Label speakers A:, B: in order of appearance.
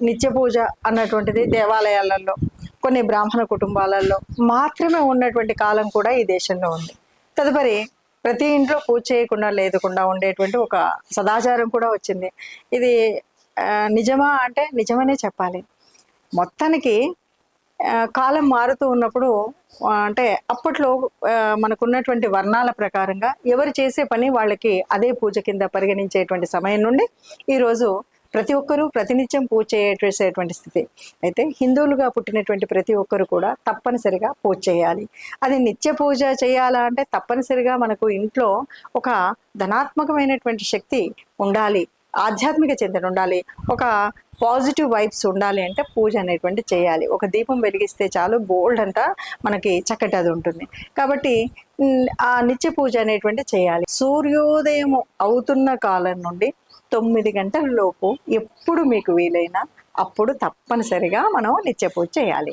A: నిత్య పూజ అన్నటువంటిది దేవాలయాలలో కొన్ని బ్రాహ్మణ కుటుంబాలలో మాత్రమే ఉన్నటువంటి కాలం కూడా ఈ దేశంలో ఉంది. తదుపరి ప్రతి ఇంట్లో పూజ చేయకుండా లేకుండా ఉండేటువంటి ఒక సదాచారం కూడా వచ్చింది. ఇది నిజమా అంటే నిజమనే చెప్పాలి. మొత్తానికి కాలం మారుతూ ఉన్నప్పుడు అంటే అప్పట్లో మనకున్నటువంటి వర్ణాల ప్రకారంగా ఎవరు చేసే పని వాళ్ళకి అదే పూజ కింద పరిగణించేటువంటి సమయం నుండి ఈరోజు ప్రతి ఒక్కరూ ప్రతినిత్యం పూజ చేసేటువంటి స్థితి. అయితే హిందువులుగా పుట్టినటువంటి ప్రతి ఒక్కరు కూడా తప్పనిసరిగా పూజ చేయాలి. అది నిత్య పూజ చేయాలా అంటే తప్పనిసరిగా మనకు ఇంట్లో ఒక ధనాత్మకమైనటువంటి శక్తి ఉండాలి. ఆధ్యాత్మిక చింతన ఉండాలి ఒక పాజిటివ్ వైబ్స్ ఉండాలి అంటే పూజ అనేటువంటి చేయాలి. ఒక దీపం వెలిగిస్తే చాలు బోల్డ్ అంతా మనకి చక్కటి అది ఉంటుంది. కాబట్టి ఆ నిత్య పూజ అనేటువంటి చేయాలి. సూర్యోదయం అవుతున్న కాలం నుండి తొమ్మిది గంటల లోపు ఎప్పుడు మీకు వీలైనా అప్పుడు తప్పనిసరిగా మనం నిత్య పూజ చేయాలి.